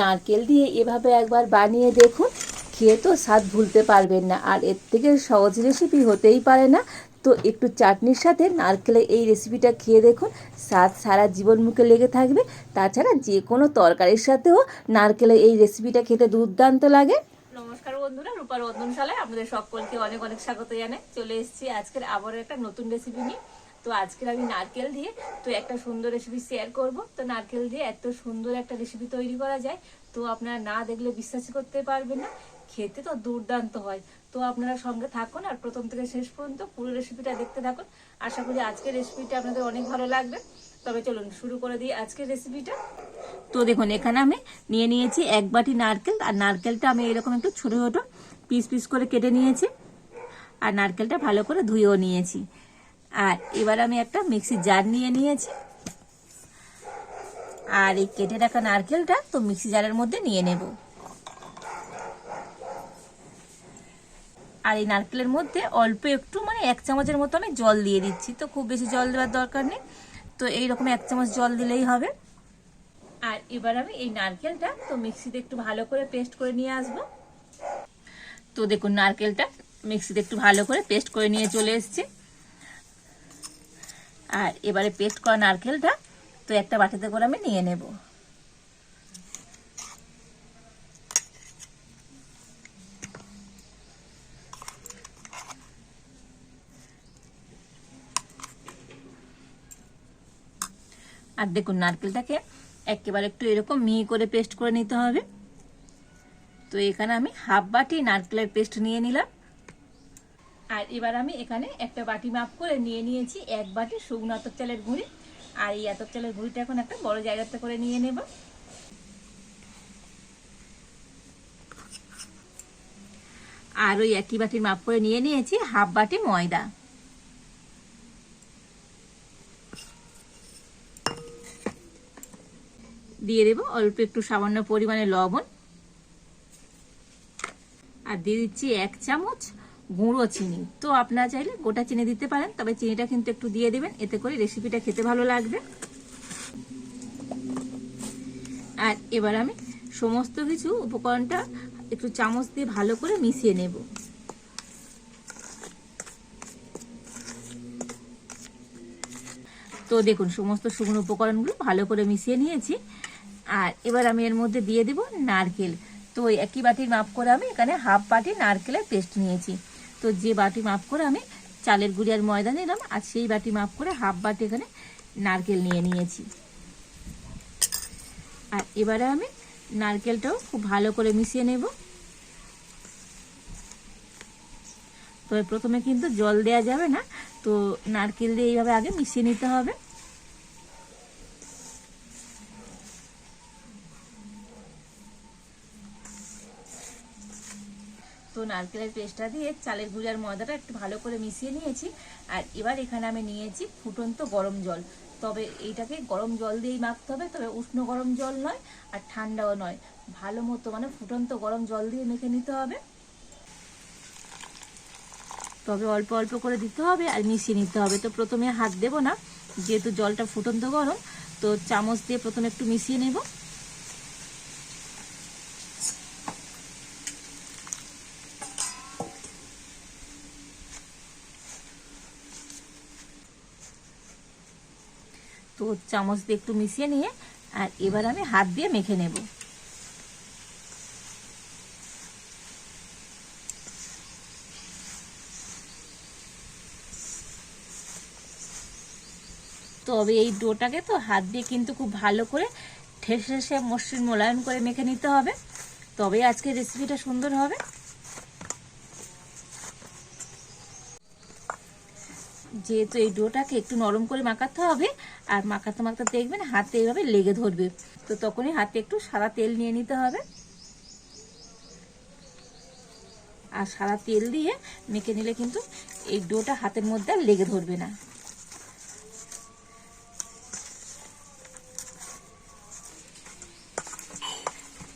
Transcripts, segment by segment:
নারকেল দিয়ে এভাবে একবার বানিয়ে দেখুন, খেয়ে তো স্বাদ ভুলতে পারবেন না। আর এর থেকে সহজ রেসিপি হতেই পারে না। তো একটু চাটনির সাথে নারকেলের এই রেসিপিটা খেয়ে দেখুন, স্বাদ সারা জীবন মুখে লেগে থাকবে। তাছাড়া যে কোনো তরকারির সাথেও নারকেলের এই রেসিপিটা খেতে দুর্দান্ত লাগে। নমস্কার বন্ধুরা রূপার রন্ধনশালায় আপনাদের সকলকে অনেক অনেক স্বাগত জানাই। চলে এসেছি আজকের আবারও একটা নতুন রেসিপি নিয়ে। তো আজকের আমি নারকেল দিয়ে তো একটা সুন্দর রেসিপি শেয়ার করব। তো নারকেল দিয়ে এত সুন্দর একটা রেসিপি তৈরি করা যায়, তো আপনারা না দেখলে বিশ্বাসই করতে পারবেন না, খেতে তো দুর্দান্ত হয়। তো আপনারা সঙ্গে থাকুন আর প্রথম থেকে শেষ পর্যন্ত পুরো রেসিপিটা দেখতে থাকুন। আশা করি আজকের রেসিপিটা আপনাদের অনেক ভালো লাগবে। তবে চলুন শুরু করে দিই আজকের রেসিপিটা তো দেখুন, এখানে আমি নিয়ে নিয়েছি এক বাটি নারকেল, আর নারকেলটা আমি এরকম একটু ছোটো ছোটো পিস পিস করে কেটে নিয়েছি। আর নারকেলটা ভালো করে ধুয়েও নিয়েছি। আর এবার আমি একটা মিক্সির জার নিয়ে নিয়েছি। আর এই কেটে রাখা নারকেলটা তো মিক্সি জারের মধ্যে নিয়ে নেব। আর এই নারকেলের মধ্যে অল্প একটু মানে এক চামচের মতো আমি জল দিয়ে দিচ্ছি। তো খুব বেশি জল দেওয়ার দরকার নেই। তো এইরকম এক চামচ জল দিলেই হবে। আর এবার আমি এই নারকেলটা তো মিক্সিতে একটু ভালো করে পেস্ট করে নিয়ে আসব। তো দেখুন, নারকেলটা মিক্সিতে একটু ভালো করে পেস্ট করে নিয়ে চলে এসেছি। আর এবারে পেস্ট করা নারকেলটা তো একটা বাটিতে করে আমি নিয়ে নেব। আর দেখুন, নারকেলটাকে একেবারে একটু এরকম মিহি করে পেস্ট করে নিতে হবে। তো এখানে আমি হাফ বাটি নারকেলের পেস্ট নিয়ে নিলাম। আর এবার আমি এখানে একটা বাটি মাপ করে নিয়ে নিয়েছি, এক বাটি শুকনো আতপ চালের গুঁড়ি। আর এই আতপ চালের গুঁড়িটা এখন একটা বড় জায়গাতে করে নিয়ে নেব। আর ওই একই বাটির মাপ করে নিয়ে নিয়েছি হাফ বাটি ময়দা। দিয়ে দেবো অল্প একটু সামান্য পরিমাণে লবণ। আর দিয়ে দিচ্ছি এক চামচ গুঁড়ো চিনি। তো আপনারা চাইলে গোটা চিনি দিতে পারেন, তবে চিনিটা কিন্তু একটু দিয়ে দেবেন, এতে করে রেসিপিটা খেতে ভালো লাগবে। আর এবার আমি সমস্ত কিছু উপকরণটা একটু চামচ দিয়ে ভালো করে মিশিয়ে নেব। তো দেখুন, সমস্ত শুকনো উপকরণগুলো ভালো করে মিশিয়ে নিয়েছি। আর এবার আমি এর মধ্যে দিয়ে দেব নারকেল। তো একই বাটির মাপ করে আমি এখানে হাফ বাটি নারকেলের পেস্ট নিয়েছি। তো যে বাটি মাপ করে আমি চালের গুঁড়ি আর ময়দা নিলাম আর সেই বাটি মাপ করে হাফ বাটি এখানে নারকেল নিয়ে নিয়েছি। আর এবারে আমি নারকেলটাও খুব ভালো করে মিশিয়ে নেব। তবে প্রথমে কিন্তু জল দেয়া যাবে না, তো নারকেল দিয়ে এইভাবে আগে মিশিয়ে নিতে হবে। তো নারকেলের পেস্টটা দিয়ে চালের গুঁড়ি ময়দাটা একটু ভালো করে মিশিয়ে নিয়েছি। আর এবার এখানে আমি নিয়েছি ফুটন্ত গরম জল। তবে এইটাকে গরম জল দিয়েই মাখতে হবে, তবে উষ্ণ গরম জল নয় আর ঠান্ডাও নয়। ভালো মতো মানে ফুটন্ত গরম জল দিয়ে মেখে নিতে হবে। তবে অল্প অল্প করে দিতে হবে আর মিশিয়ে নিতে হবে। তো প্রথমে হাত দেব না, যেহেতু জলটা ফুটন্ত গরম, তো চামচ দিয়ে প্রথমে একটু মিশিয়ে নেব। চামচ দিয়ে একটু মিশিয়ে নিয়ে, আর এবার আমি হাত দিয়ে মেখে নেব। তবে এই ডোটাকে তো হাত দিয়ে কিন্তু খুব ভালো করে ঠেসে ঠেসে মসৃণ মোলায়ন করে মেখে নিতে হবে। তবে আজকে রেসিপিটা সুন্দর হবে। যেহেতু এই ডোটাকে একটু নরম করে মাখাতে হবে, আর মাখাতে মাখাতে দেখবেন হাতে এইভাবে লেগে ধরবে। তো তখনই হাতে একটু সাদা তেল নিয়ে নিতে হবে। আর সাদা তেল দিয়ে মেখে নিলে কিন্তু এই ডোটা হাতের মধ্যে আর লেগে ধরবে না।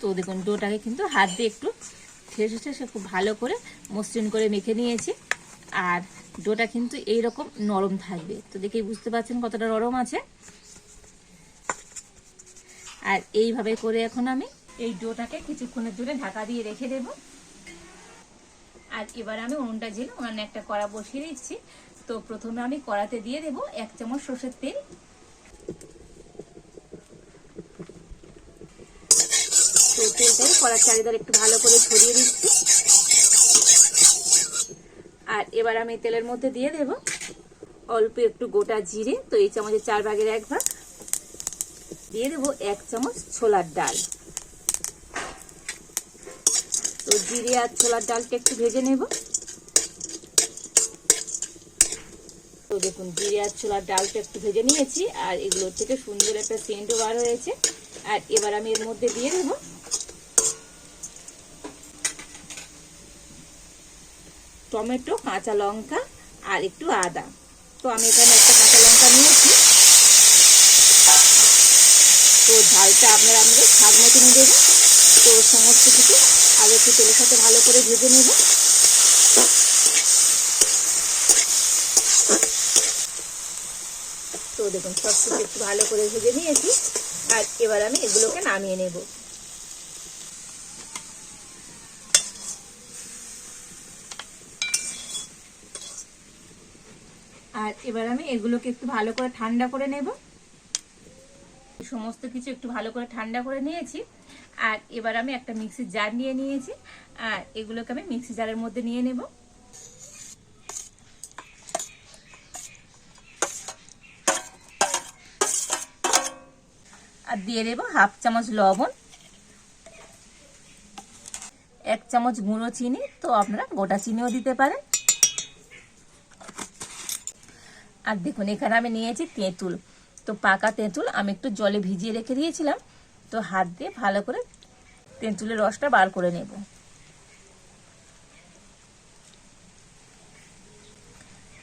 তো দেখুন, ডোটাকে কিন্তু হাত দিয়ে একটু ঠেসে ঠেসে খুব ভালো করে মসৃণ করে মেখে নিয়েছি। আর ডোটা কিন্তু এই রকম নরম থাকবে। তো দেখেই বুঝতে পারছেন কতটা নরম আছে। আর এইভাবে করে এখন আমি এই ডোটাকে কিছুক্ষণের জন্য ঢাকা দিয়ে রেখে দেব। আর এবার আমি উনুনটা জেলে উনানে একটা কড়া বসিয়ে দিচ্ছি। তো প্রথমে আমি কড়াতে দিয়ে দেব এক চামচ সর্ষের তেল। তো তেলটাকে কড়ার চারিদার একটু ভালো করে ছড়িয়ে দিচ্ছি। আর এবার আমি তেলের মধ্যে দিয়ে দেব অল্প একটু গোটা জিরে, তো এই চামচের চার ভাগের এক ভাগ। দিয়ে দেবো এক চামচ ছোলার ডাল। তো জিরে আর ছোলার ডালটা একটু ভেজে নেব। তো দেখুন, জিরে আর ছোলার ডালটা একটু ভেজে নিয়েছি, আর এগুলোর থেকে সুন্দর একটা সেন্টও বার হয়েছে। আর এবার আমি এর মধ্যে দিয়ে দেব টমেটো, কাঁচা লঙ্কা আর একটু আদা। তো আমি এখানে একটা কাঁচা লঙ্কা নিয়েছি। তো ঝালটা আপনারা আপনাদের স্বাদ মতন দেবেন তো সমস্ত কিছু আগে একটু তেলের সাথে ভালো করে ভেজে নেব। তো দেখুন, সব কিছু একটু ভালো করে ভেজে নিয়েছি। আর এবার আমি এগুলোকে নামিয়ে নেব। আর এবার আমি এগুলোকে একটু ভালো করে ঠান্ডা করে নেব। সমস্ত কিছু একটু ভালো করে ঠান্ডা করে নিয়েছি। আর এবার আমি একটা মিক্সির জার নিয়ে নিয়েছি। আর এগুলোকে আমি মিক্সি জারের মধ্যে নিয়ে নেব। আর দিয়ে দেবো হাফ চামচ লবণ, এক চামচ গুঁড়ো চিনি, তো আপনারা গোটা চিনিও দিতে পারেন। আর দেখুন, এখানে আমি নিয়েছি তেঁতুল। তো পাকা তেঁতুল আমি একটু জলে ভিজিয়ে রেখে দিয়েছিলাম। তো হাত দিয়ে ভালো করে তেঁতুলের রসটা বার করে নেব।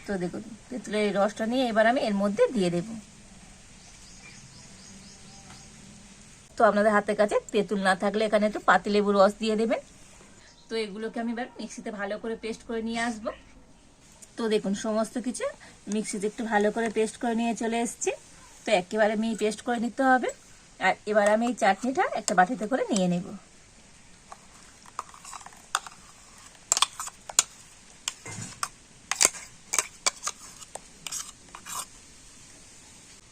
তো দেখুন, তেঁতুলের রসটা নিয়ে এবার আমি এর মধ্যে দিয়ে দেব। তো আপনাদের হাতের কাছে তেঁতুল না থাকলে এখানে একটু পাতিলেবুর রস দিয়ে দেবেন। তো এগুলোকে আমি এবার মিক্সিতে ভালো করে পেস্ট করে নিয়ে আসব। তো দেখুন, সমস্ত কিছু মিক্সিতে একটু ভালো করে পেস্ট করে নিয়ে চলে এসেছি। তো একেবারে আমি পেস্ট করে নিতে হবে। আর এবার আমি এই চাটনিটা একটা বাটিতে করে নিয়ে নেব।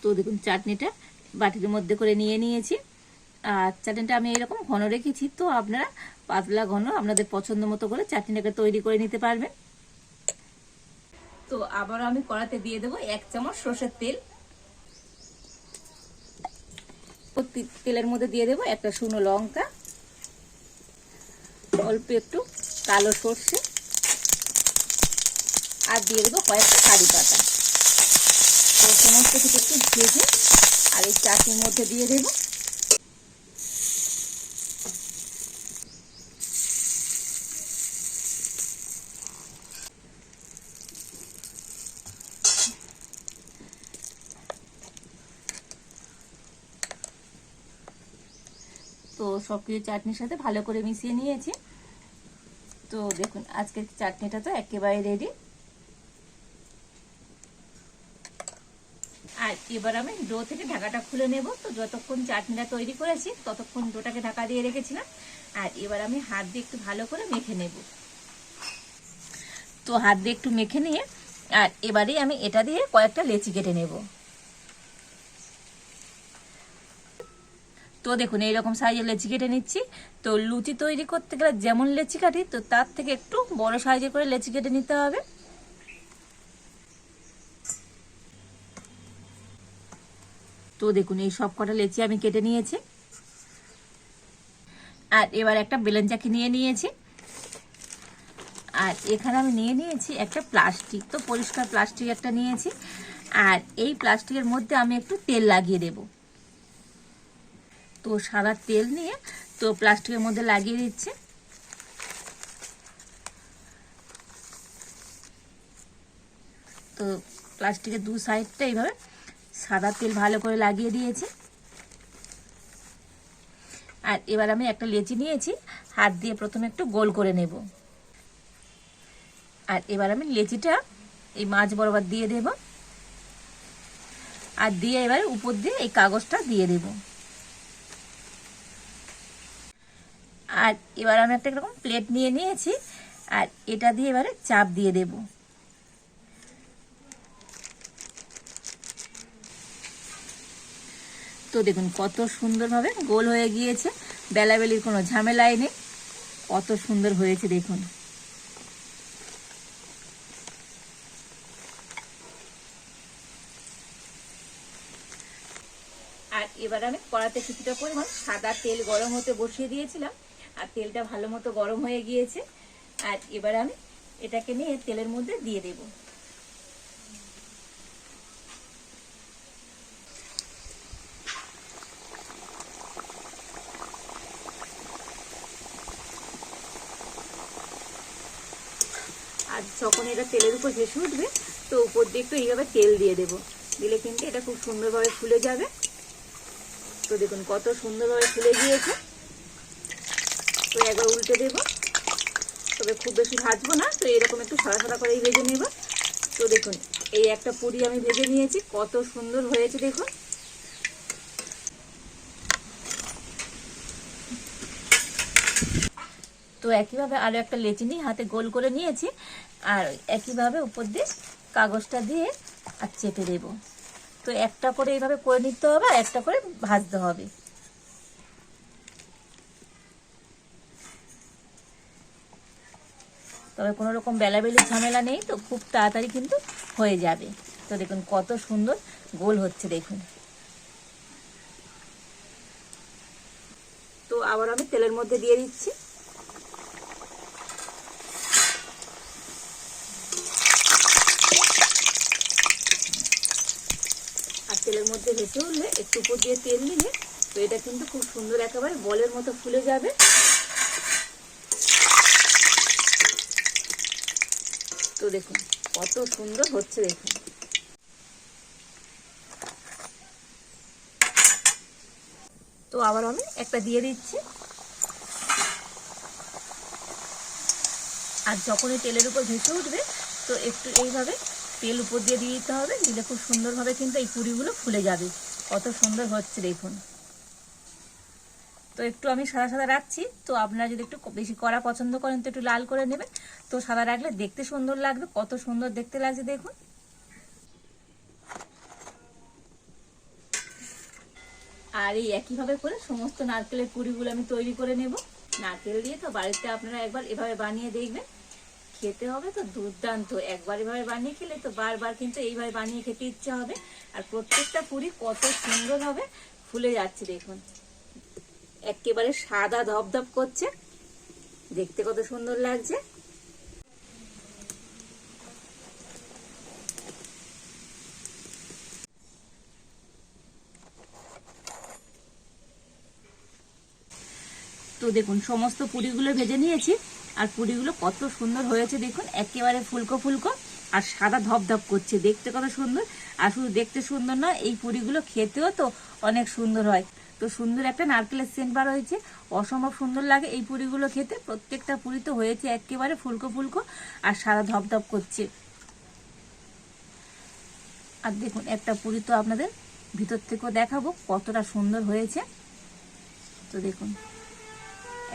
তো দেখুন, চাটনিটা বাটির মধ্যে করে নিয়ে নিয়েছি। আর চাটনিটা আমি এরকম ঘন রেখেছি, তো আপনারা পাতলা ঘন আপনাদের পছন্দ মতো করে চাটনিটাকে তৈরি করে নিতে পারবেন। তো আবার আমি কড়াতে দিয়ে দেবো এক চামচ সর্ষের তেল। তেলের মধ্যে দিয়ে দেবো একটা শুকনো লঙ্কা, অল্প একটু কালো সর্ষে, আর দিয়ে দেবো কয়েকটা কারি পাতা। তো সমস্ত কিছু একটু ভেজে আর এই চাটনির মধ্যে দিয়ে দেবো তো সব কিছু চাটনির সাথে ভালো করে মিশিয়ে নিয়েছি। তো দেখুন, আজকের চাটনিটা তো একেবারে রেডি আর এবার আমি ডো থেকে ঢাকাটা খুলে নেব। তো যতক্ষণ চাটনিটা তৈরি করেছি, ততক্ষণ ডোটাকে ঢাকা দিয়ে রেখেছিলাম। আর এবার আমি হাত দিয়ে একটু ভালো করে মেখে নেব। তো হাত দিয়ে একটু মেখে নিয়ে, আর এবারে আমি এটা দিয়ে কয়েকটা লেচি কেটে নেব। তো দেখুন, এইরকম সাইজের লেচি কেটে নিচ্ছি। তো লুচি তৈরি করতে গেলে যেমন লেচি কাটি, তো তার থেকে একটু বড় সাইজে করে লেচি কেটে নিতে হবে। তো দেখুন, এই সব কটা লেচি আমি কেটে নিয়েছি। আর এবার একটা বেলেন চাকি নিয়ে নিয়েছি। আর এখানে আমি নিয়ে নিয়েছি একটা প্লাস্টিক। তো পরিষ্কার প্লাস্টিক একটা নিয়েছি। আর এই প্লাস্টিকের মধ্যে আমি একটু তেল লাগিয়ে দেবো। তো সাদা তেল নিয়ে তো প্লাস্টিকের মধ্যে লাগিয়ে দিচ্ছে। তো প্লাস্টিকের দু সাইডটা এইভাবে সাদা তেল ভালো করে লাগিয়ে দিয়েছি। আর এবার আমি একটা লেচি নিয়েছি, হাত দিয়ে প্রথমে একটু গোল করে নেব। আর এবার আমি লেচিটা এই মাছ বরাবর দিয়ে দেব। আর দিয়ে এবার উপর দিয়ে এই কাগজটা দিয়ে দেবো। আর এবার আমি একটা এরকম প্লেট নিয়ে নিয়েছি, আর এটা দিয়ে এবারে চাপ দিয়ে দেব। তো দেখুন কত সুন্দরভাবে গোল হয়ে গিয়েছে, বেলাবেলির কোনো ঝামেলাই নেই, কত সুন্দর হয়েছে দেখুন। আর এবার আমি কড়াতে কিছুটা পরিমাণ সাদা তেল গরম হতে বসিয়ে দিয়েছিলাম। আর তেলটা ভালো মতো গরম হয়ে গিয়েছে। আর এবার আমি এটাকে নিয়ে তেলের মধ্যে দিয়ে দেব। আর যখন এটা তেলের উপর ভেসে উঠবে, তো উপর দিয়ে একটু এইভাবে তেল দিয়ে দেব। দিলে কিন্তু এটা খুব সুন্দরভাবে ফুলে যাবে। তো দেখুন কত সুন্দরভাবে ফুলে গিয়েছে। তো একবার উল্টে দেব। তবে খুব বেশি ভাজবো না, তো এরকম একটু সাদা সাদা করেই ভেজে নেব। তো দেখুন, এই একটা পুরি আমি ভেজে নিয়েছি, কত সুন্দর হয়েছে দেখুন। তো একইভাবে আরও একটা লেচি নিয়ে হাতে গোল করে নিয়েছি, আর একইভাবে উপর দিয়ে কাগজটা দিয়ে আর চেপে দেব। তো একটা করে এইভাবে করে নিতে হবে আর একটা করে ভাজতে হবে। তবে কোনো রকম বেলাবেলি ঝামেলা নেই, তো খুব তাড়াতাড়ি কিন্তু হয়ে যাবে। তো দেখুন কত সুন্দর গোল হচ্ছে, দেখুন। তো আবার আমি তেলের মধ্যে দিয়ে দিচ্ছি। আর তেলের মধ্যে ভেসে উঠলে একটু উপর দিয়ে তেল দিলে তো এটা কিন্তু খুব সুন্দর একেবারে বলের মতো ফুলে যাবে। তো দেখুন, কত সুন্দর হচ্ছে দেখুন। তো আবার আমি একটা দিয়ে দিচ্ছি। আর যখনই তেলের উপর ভেসে উঠবে, তো একটু এইভাবে তেল উপর দিয়ে দিয়ে দিতে হবে, দিলে খুব সুন্দরভাবে কিন্তু এই পুরিগুলো ফুলে যাবে। কত সুন্দর হচ্ছে দেখুন। তো একটু আমি সাদা সাদা রাখছি। তো আপনারা যদি একটু বেশি কড়া পছন্দ করেন তো একটু লাল করে নেবেন। তো সাদা রাখলে দেখতে সুন্দর লাগবে, কত সুন্দর দেখতে লাগছে দেখুন। আর এই একইভাবে করে সমস্ত নারকেলের পুরিগুলো আমি তৈরি করে নেব। নারকেল দিয়ে তো বাড়িতে আপনারা একবার এভাবে বানিয়ে দেখবেন। খেতে হবে তো দুর্দান্ত। একবার এভাবে বানিয়ে খেলে তো বারবার কিন্তু এইভাবে বানিয়ে খেতে ইচ্ছে হবে। আর প্রত্যেকটা পুরি কত সুন্দর হবে, ফুলে যাচ্ছে দেখুন। একেবারে সাদা ধপধপ করছে। দেখতে কত সুন্দর লাগছে। তো দেখুন, সমস্ত পুরিগুলো ভেজে নিয়েছি। আর পুরিগুলো কত সুন্দর হয়েছে দেখুন, একেবারে ফুলকো ফুলকো আর সাদা ধপধপ করছে। দেখতে কত সুন্দর। আর শুধু দেখতে সুন্দর নয়, এই পুরিগুলো খেতেও তো অনেক সুন্দর হয়। তো সুন্দর একটা নারকেলের সেন্ট বার হয়েছে। অসম্ভব সুন্দর লাগে এই পুরিগুলো খেতে। প্রত্যেকটা পুরি তো হয়েছে একেবারে ফুলকো ফুলকো আর সাদা ধপধপ করছে। আর দেখুন, একটা পুরি তো আপনাদের ভিতর থেকেও দেখাবো কতটা সুন্দর হয়েছে। তো দেখুন,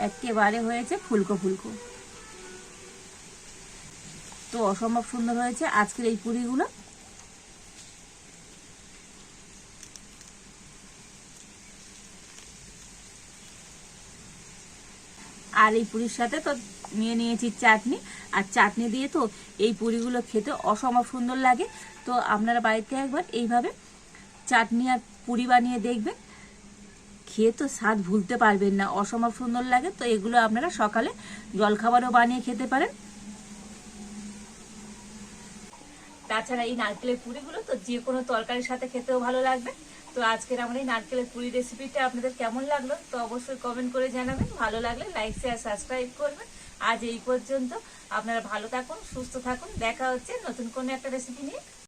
একেবারে হয়েছে ফুলকো ফুলকো। তো অসম্ভব সুন্দর হয়েছে আজকের এই পুরিগুলো। আর এই পুরির সাথে তো নিয়ে নিয়েছি চাটনি। আর চাটনি দিয়ে তো এই পুরিগুলো খেতে অসম্ভব সুন্দর লাগে। তো আপনারা বাড়িতে একবার এইভাবে চাটনি আর পুরি বানিয়ে দেখবেন। খেয়ে তো স্বাদ ভুলতে পারবেন না, অসম্ভব সুন্দর লাগে। তো এগুলো আপনারা সকালে জলখাবারও বানিয়ে খেতে পারেন। তাছাড়া এই নারকেলের পুরিগুলো তো যে কোনো তরকারির সাথে খেতেও ভালো লাগবে। তো আজকের আমার এই নারকেলের পুরি রেসিপিটা আপনাদের কেমন লাগল, তো অবশ্যই কমেন্ট করে জানাবেন। ভালো লাগলে লাইক শেয়ার সাবস্ক্রাইব করবেন। আজ এই পর্যন্ত আপনারা ভালো থাকুন, সুস্থ থাকুন। দেখা হচ্ছে নতুন কোনো একটা রেসিপি নিয়ে।